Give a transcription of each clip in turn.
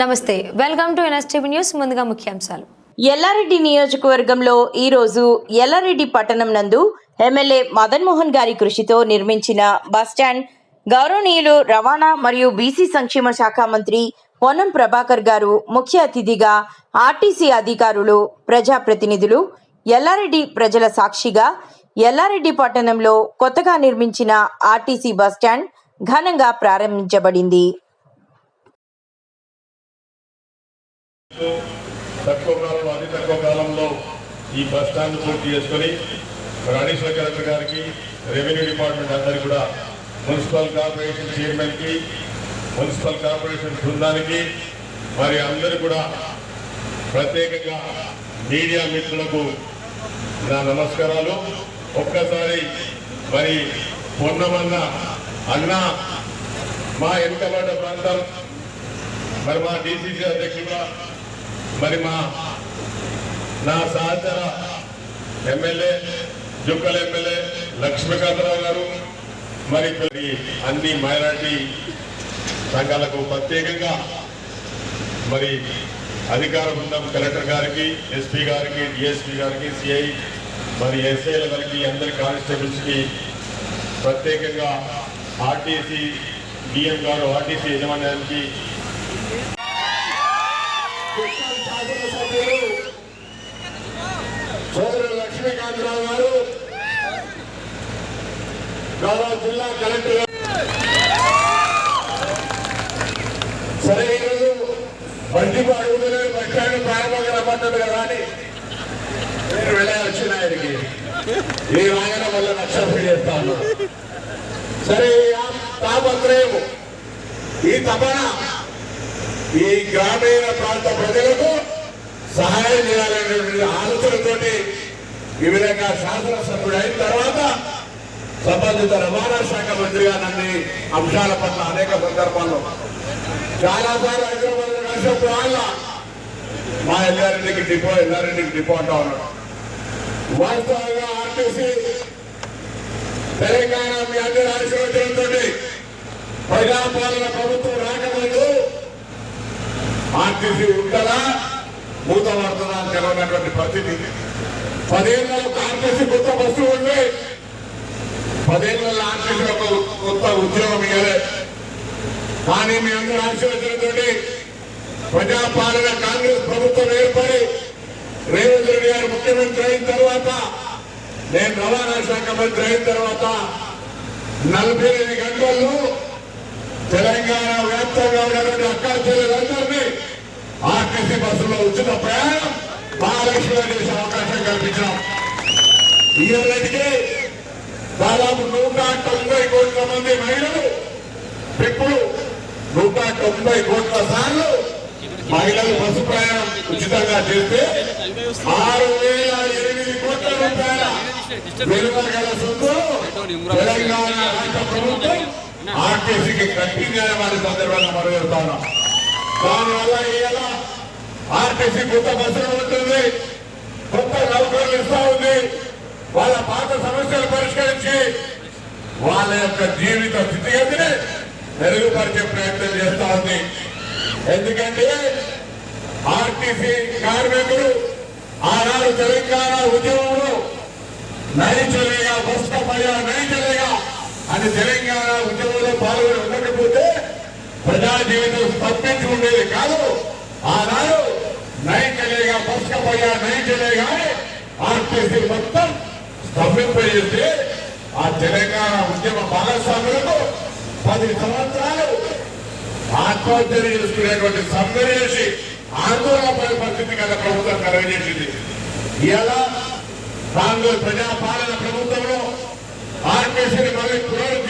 నమస్తే welcome to NSTV news ముందుగా ముఖ్యాంశాలు. ఎల్లారెడ్డి నియోజకవర్గంలో ఈరోజు ఎల్లారెడ్డి పట్టణం నందు ఎమ్మెల్యే మదన్ మోహన్ గారి కృషితో నిర్మించిన బస్టాండ్ గౌరవనీయులు రవాణా మరియు బీసీ సంక్షేమ శాఖ మంత్రి పొన్నం ప్రభాకర్ గారు ముఖ్య అతిథిగా ఆర్టీసీ అధికారులు ప్రజాప్రతినిధులు ఎల్లారెడ్డి ప్రజల సాక్షిగా ఎల్లారెడ్డి పట్టణంలో కొత్తగా నిర్మించిన ఆర్టీసీ బస్టాండ్ ఘనంగా ప్రారంభించబడింది. తక్కువ కాలంలో అతి తక్కువ కాలంలో ఈ బస్ స్టాండ్ పూర్తి చేసుకొని మరి అడిషనల్ కలెక్టర్ గారికి రెవెన్యూ డిపార్ట్మెంట్ అందరికీ కూడా మున్సిపల్ కార్పొరేషన్ చైర్మన్కి మున్సిపల్ కార్పొరేషన్ బృందానికి మరి అందరూ కూడా ప్రత్యేకంగా మీడియా మిత్రులకు నా నమస్కారాలు. ఒక్కసారి మరి పొన్నమన్న అన్న మా వెనుకబడ్డ ప్రాంతం మరి మా డీసీసీ అధ్యక్షుడు మరి మా నా సహచర ఎమ్మెల్యే జుక్కల ఎమ్మెల్యే లక్ష్మీకాంతరావు గారు మరి అన్ని మైనార్టీ సంఘాలకు ప్రత్యేకంగా మరి అధికార బృందం కలెక్టర్ గారికి ఎస్పీ గారికి డిఎస్పీ గారికి సిఐ మరి ఎస్ఐల గారికి అందరి కానిస్టేబుల్స్కి ప్రత్యేకంగా ఆర్టీసీ డిఎం గారు ఆర్టీసీ యజమాన్యానికి శాసనసభ్యులు సోదరుడు లక్ష్మీకాంతరావు గారు గౌరవ జిల్లా కలెక్టర్ సరే ఈరోజు బండిపు అడుగుతూనే బస్టాండ్ ప్రారంభంగా రమ్మంటాడు కదా అని నేను వెళ్ళాల్సిన ఆయనకి ఈ రాయన వల్ల నక్షత్రం చేస్తాను సరే తాపత్రయము ఈ తపన ఈ గ్రామీణ ప్రాంత ప్రజలకు సహాయం చేయాలనేటువంటి ఆలోచనతోటి ఈ విధంగా శాసనసభ్యుడు అయిన తర్వాత సంబంధిత రవాణా శాఖ మంత్రిగా నన్ను అంశాల పట్ల అనేక సందర్భాల్లో చాలా సార్లు హైదరాబాద్ కలిసినప్పుడు వాళ్ళ మా ఎల్లారెడ్డికి డిపో ఎల్లారెడ్డికి డిపో అంటా ఉన్నాడు. వాస్తవంగా ఆర్టీసీ తెలంగాణ మీ అందరి ఆశీర్వచనంతో ప్రజాపాలన ప్రభుత్వం రాకముందు ఆర్టీసీ ఉంటుందా? మూత పడుతుందా అని తెలియనటువంటి పరిస్థితి. పదేళ్ళలో ఆర్టీసీ కొత్త బస్సు ఉంది పదేళ్ళలో ఆర్టీసీ ఒక కొత్త ఉద్యోగం ఇవ్వలే కానీ మీ అందరూ ఆశీర్వచనంతో ప్రజాపాలన కాంగ్రెస్ ప్రభుత్వం ఏర్పడి రేవంత్ రెడ్డి గారు ముఖ్యమంత్రి అయిన తర్వాత నేను రవాణా శాఖ మంత్రి అయిన తర్వాత నలభై ఐదు గంటల్లో తెలంగాణ వ్యాప్తంగా ఉన్నటువంటి అక్క చెల్లెలందరినీ ఆర్టీసీ బస్సులో ఉచిత ప్రయాణం మహాలక్ష్మిగా చేసే అవకాశం కల్పించాం. ఈ రోజుకి దాదాపు నూట తొంభై కోట్ల మంది మహిళలు ఇప్పుడు నూట తొంభై కోట్ల సార్లు మహిళలు బస్సు ప్రయాణం ఉచితంగా చేస్తే ఆరు వేల ఎనిమిది కోట్ల రూపాయల విలువ గల సొమ్ము తెలంగాణ రాష్ట్ర ప్రభుత్వం ఆర్టీసీకి కట్టిందని వారి సందర్భంగా మరుగుతా ఉన్నాం దానివల్ల ఇలా ఆర్టీసీ కొత్త బస్సులు ఉంటుంది కొత్త నౌకర్లు ఇస్తా ఉంది. వాళ్ళ పాత సమస్యలు పరిష్కరించి వాళ్ళ యొక్క జీవిత స్థితిగతిని మెరుగుపరిచే ప్రయత్నం చేస్తా ఉంది. ఎందుకంటే ఆర్టీసీ కార్మికులు ఆనాడు తెలంగాణ ఉద్యమంలో నైచలేగా నై చలేగా అని తెలంగాణ ఉద్యమంలో పాల్గొని ఉండకపోతే ప్రజా జీవితం స్తంభించి ఉండేది కాదు. ఆనాడు బస్కమయ్యా నైచలేగా అని ఆర్టీసీ మొత్తం స్తంభింపజేస్తే ఆ తెలంగాణ ఉద్యమ భాగస్వాములకు పది సంవత్సరాలు ఆత్మహత్యలు చేసుకునేటువంటి సమ్మె చేసి ఆందోళన పడే పరిస్థితి గత ప్రభుత్వం కలగజేసింది. ఇలా కాంగ్రెస్ ప్రజాపాలన ప్రభుత్వంలో ఆర్టీసీని మళ్ళీ పునరుజ్జీవింపజేసి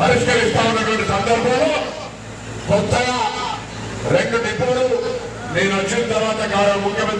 పరిష్కరిస్తా ఉన్నటువంటి సందర్భంలో కొత్తగా రెండు డిపోలు నేను వచ్చిన తర్వాత ముఖ్యమంత్రి